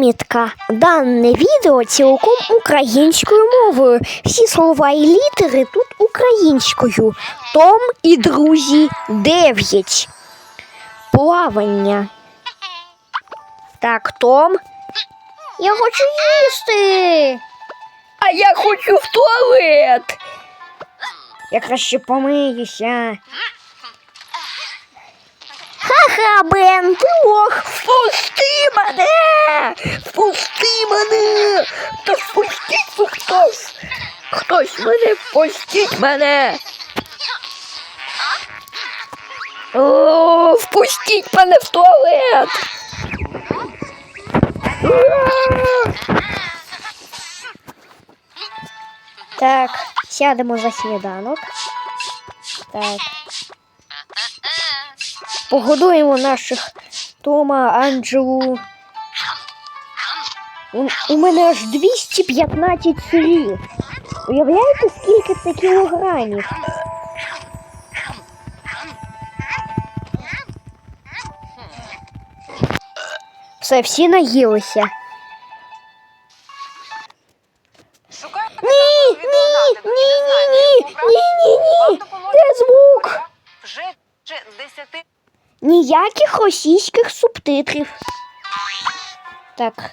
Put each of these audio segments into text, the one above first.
Примітка. Дане відео цілком українською мовою. Всі слова і літери тут українською. Том і друзі 9. Плавання. Так, Том. Я хочу їсти. А я хочу в туалет. Я краще помиюся. Ха-ха, Бен, ти лох. Впусти мене! Впусти мене! Та впустіть ви хтось! Хтось мене впустіть мене! О, впустіть мене в туалет! Так, сядемо за сніданок. Так. Погодуємо наших Тома, Анджелу. У, у мене аж 215 сирів. Уявляєте, скільки це кілограмів? Все, всі наїлися. Ні, ні, ні, ні, ні, ні, ні, ні. Де звук? Вже десяти. Ніяких російських субтитрів. Так,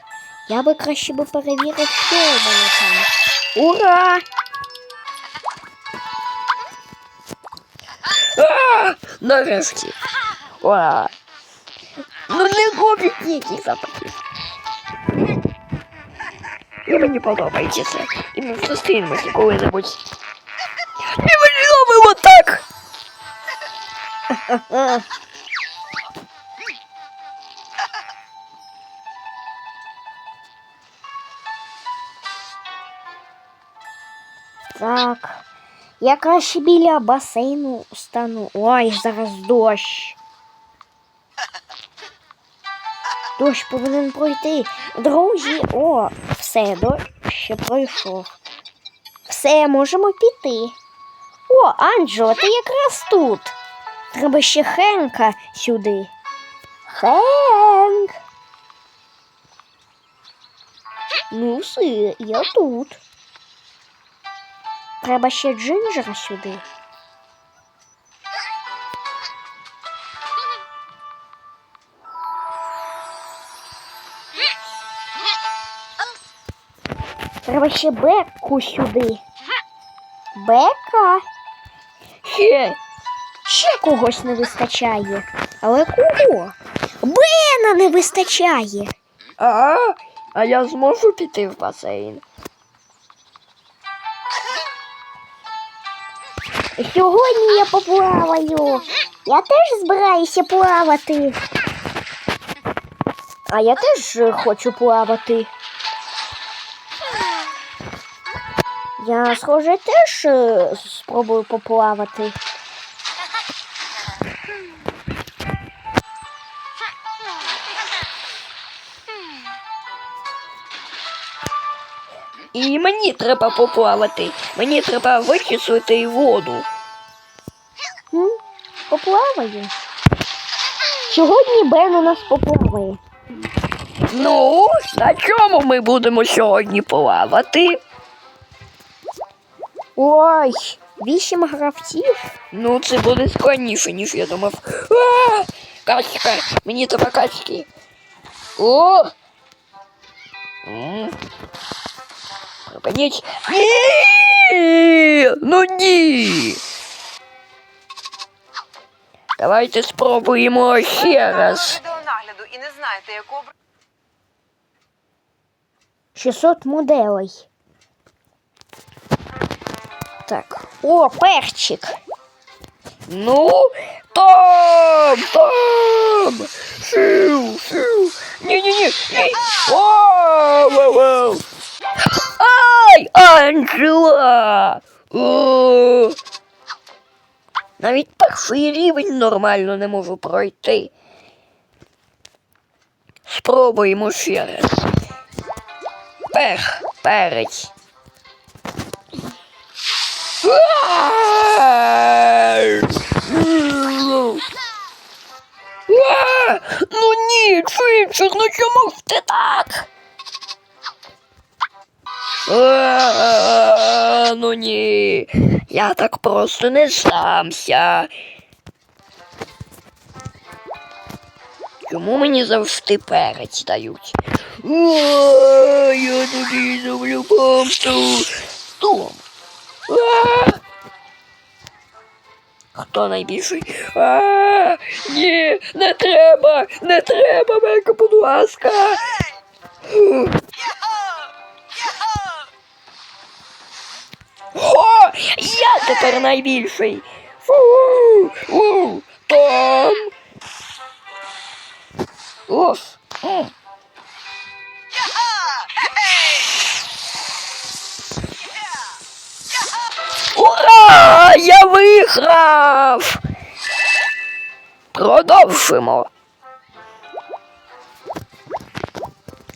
я би краще би перевірив, що у мене там. Ура! А, нарешті. Ура! Ну не робіть ніяких запахів. І мені подобається це. І ми зустрінемося коли-небудь. І ми зробимо так! А. Так. Я краще біля басейну стану. Ой, зараз дощ. Дощ повинен пройти. Друзі, о, все, дощ ще пройшов. Все, можемо піти. О, Анджо, ти якраз тут. Треба ще Хенка сюди. Хенк. Ну, все, я тут. Треба ще Джинджера сюди. Треба ще Бекку сюди. Бека? Ще. Ще когось не вистачає. Але кого? Бена не вистачає. А, а я зможу піти в басейн. Сьогодні я поплаваю. Я теж збираюся плавати. А я теж е, хочу плавати. Я, схоже, теж е, спробую поплавати. І мені треба поплавати. Мені треба вичислити воду. М? Поплаваю. Сьогодні Бен у нас поплаває. Ну, на чому ми будемо сьогодні плавати? Ой, вісім гравців. Ну, це буде складніше, ніж я думав. А, качка, мені треба качки. О! М. Припиніть. Ні! Ну ні. Давайте спробуємо ще раз. Відеонагляду і не знаєте, яку обрати. 600 моделей. Так. О, перчик. Ну, там, там. Фу, фу. Ні-ні-ні. ні. Анджела. О. Навіть перший рівень нормально не можу пройти. Спробуємо ще раз. Пер, перець. Ну ні, Чичик, ну чому ж ти так? Ну ні. Я так просто не здамся. Чому мені завжди перець дають? Я тобі зроблю помсту. Том. А! Хто найбільший? А, ні, не треба, не треба, Бека, будь ласка. Я тепер найбільший. Фу, у, Том. Уф. м. Ура! Я виграв! Продовжимо.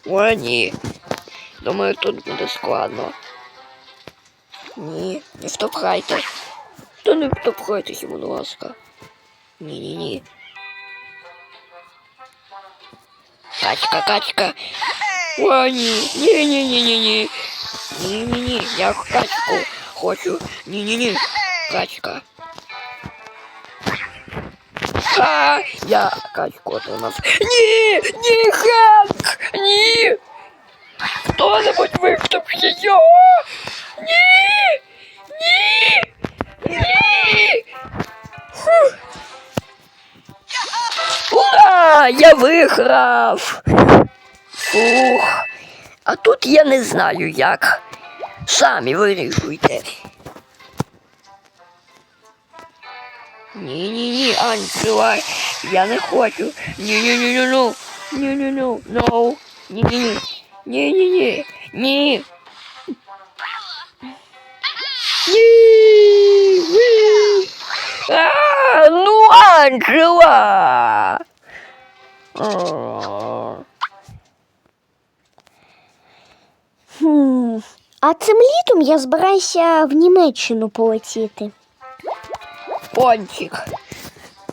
О, ні. Думаю, тут буде складно. Ні, не втопхайте. Та не втопхайтеся, будь ласка. Ні-ні-ні. Качка, качка. О, ні, ні-ні-ні-ні-ні. Ні-ні-ні, я качку хочу. Ні-ні-ні, качка. А, я качку отримав. Ні, ні, Хенк, ні. Я виграв! Фух. А тут я не знаю як. Самі вирішуйте. Ні-ні-ні, Анджела, я не хочу. Ні-ні-ні, ну. Ні-ні-ні, ну. Ні-ні-ні. Ні-ні-ні. Ні. Ні. А, ну, Анджела. Хм. А цим літом я збираюся в Німеччину полетіти. Пончик.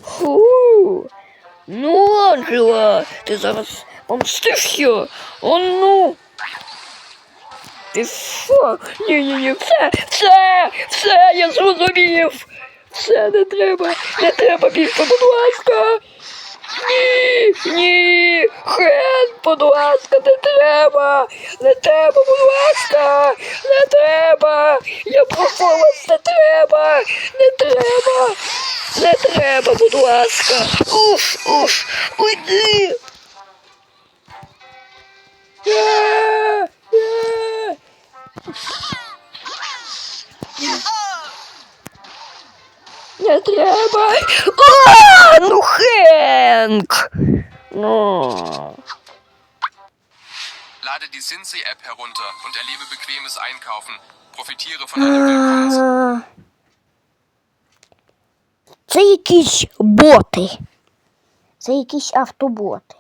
Фу. Ну, Анджела, ти зараз помстишся? О, ну. Ти що? Ні-ні-ні, все, все, все, я зрозумів. Все, не треба, не треба більше, будь ласка. Ні, ні, Хен, будь ласка, не треба, не треба, будь ласка, не треба, я прошу не треба, не треба, не треба, будь ласка. Уф, уф, уйди. Треба. А, ну Хенк. Ну. Lade die Cincy-App herunter und erlebe bequemes Einkaufen. Profitiere von Це якісь боти. Це якісь автоботи.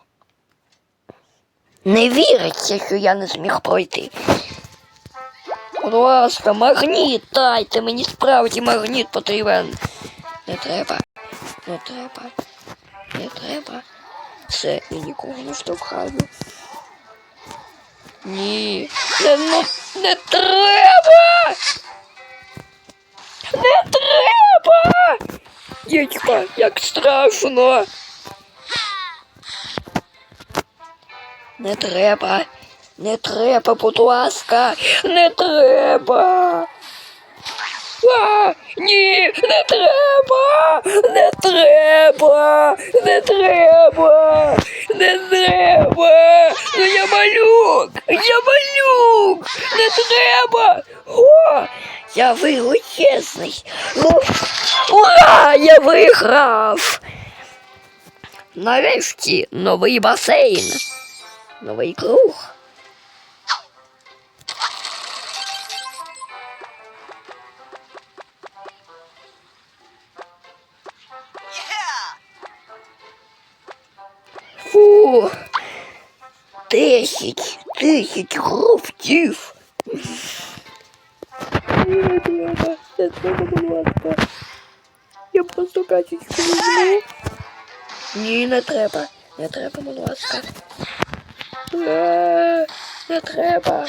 Не віриться, що я не зміг пройти. Будь ласка, магніт дайте, мені справді магніт потрібен. Не треба, не треба, не треба. Все, я нікого не штовхаю. Ні, не, ну, не треба! Не треба! Дідько, як страшно! Не треба, не треба, будь ласка, не треба. А, ні, не треба, не треба, не треба, не треба. Ну я малюк, я малюк, не треба. О, я величезний. Ну, ура, я виграв. Нарешті новий басейн. Новий круг. 10 гравців. Я просто качечку не Ні, не на Не треба, будь ласка. Не треба.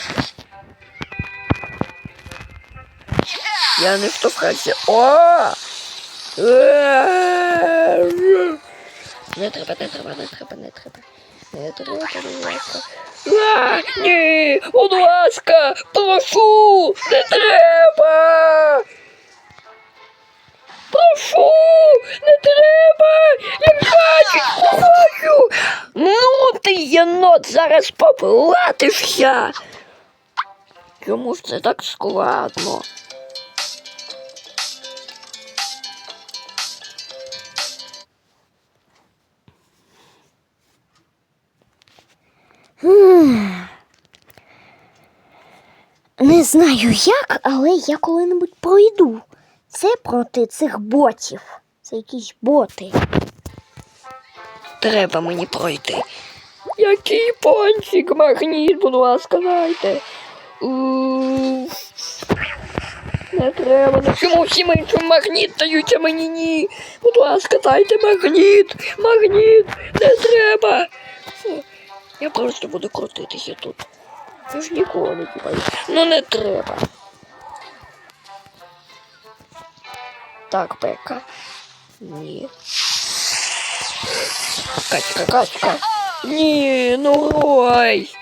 Я не втовкався. О! Не треба, не треба, не треба, не треба. А, ні, будь ласка, прошу, не треба. Прошу, не треба. Я бачу, не бачу. Ну ти, єнот, зараз поплатишся. Чому ж це так складно? Не знаю як, але я коли-небудь пройду. Це проти цих ботів. Це якісь боти. Треба мені пройти. Який пончик, магніт, будь ласка, дайте. Не треба, ну чому всім іншим магніт дають, а мені ні. Будь ласка, дайте магніт, магніт, не треба. Фу, Я просто буду крутитися тут. Я ж ніколи не тіпаю. Ну не треба. Так, Бека. Ні. Качка, качка. Ні, ну ой.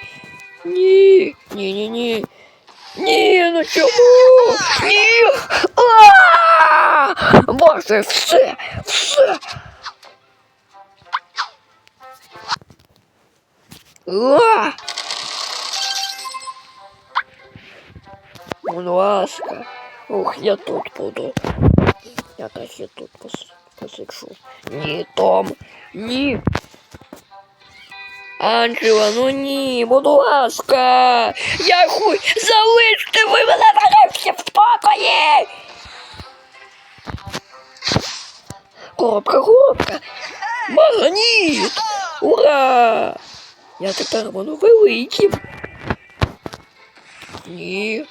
Ні, ні, ні, ні. Ні, ну чому? Ні. А! Боже, все, все. А! Будь ласка. Ух, я тут буду. Я теж я тут пос посиджу. Ні, Том, ні. Анджела, ну ні, будь ласка. Я хуй залиште ви мене нарешті в спокої. Коробка, коробка. Магніт! Ура! Я тепер буду великим. Ні,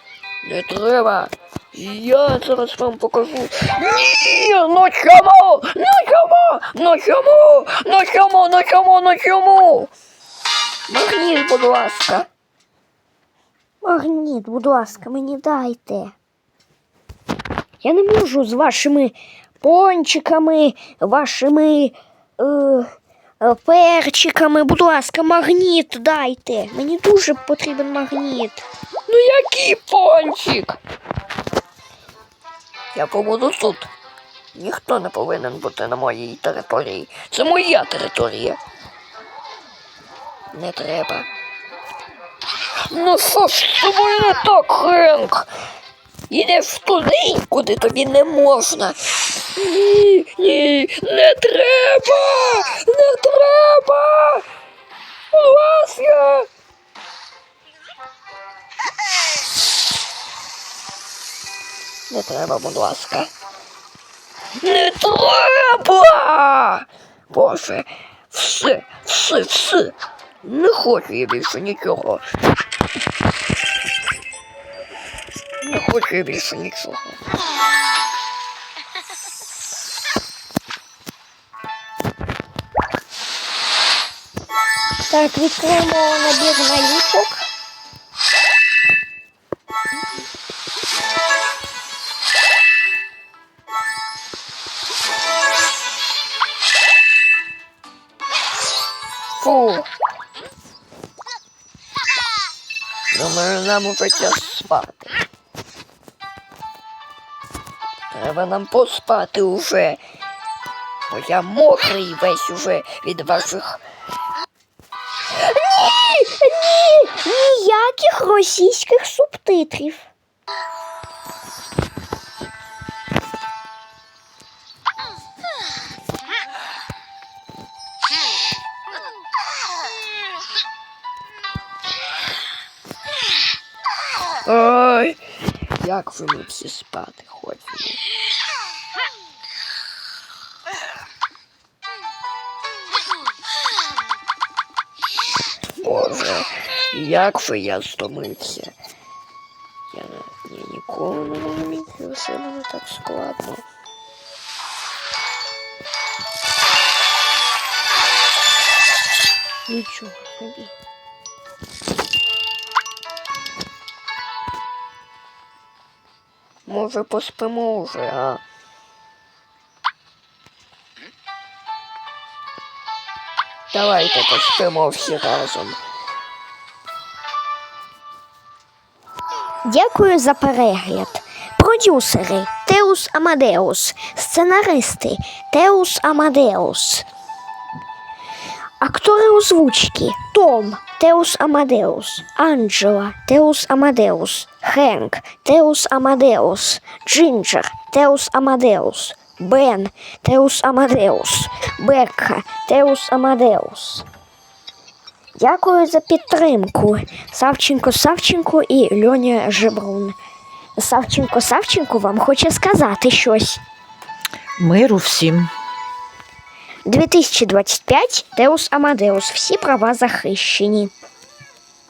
не треба. Я зараз вам покажу. Ні, ну чому? Ну чому? Ну чому? Ну чому? Ну чому? Ну чому? Магніт, будь ласка. Магніт, будь ласка, мені дайте. Я не можу з вашими пончиками, вашими е, е, перчиками. Будь ласка, магніт дайте. Мені дуже потрібен магніт. Ну який пончик? Я побуду тут. Ніхто не повинен бути на моїй території. Це моя територія. Не треба. Ну що ж з тобою не так, Хенк? Ідеш туди, куди тобі не можна. Ні, ні, не треба! Не треба! Ласка! Не треба, будь ласка. Не треба! Боже, все, все, все. Не хочу я більше нічого. Не хочу я більше нічого. Так, відкриємо набір наліпок. Фу. Думаю, нам уже час спати. Треба нам поспати уже. Бо я мокрий весь уже від ваших. Ніяких російських субтитрів. Ой, як же ми всі спати хочемо. Боже, як же я стомився. Я, я ніколи не розумію, все мене так складно. Нічого собі. Може, поспимо вже, а? Давайте поспимо всі разом. Дякую за перегляд. Продюсери Теус Амадеус, сценаристи Теус Амадеус. Актори озвучки Том Теус Амадеус, Анджела Теус Амадеус, Хенк Теус Амадеус, Джинджер Теус Амадеус, Бен Теус Амадеус, Бекка Теус Амадеус. Дякую за підтримку. Савченко Савченко і Льоня Жебрун. Савченко Савченко вам хоче сказати щось. Миру всім. 2025 Теус Амадеус. Всі права захищені.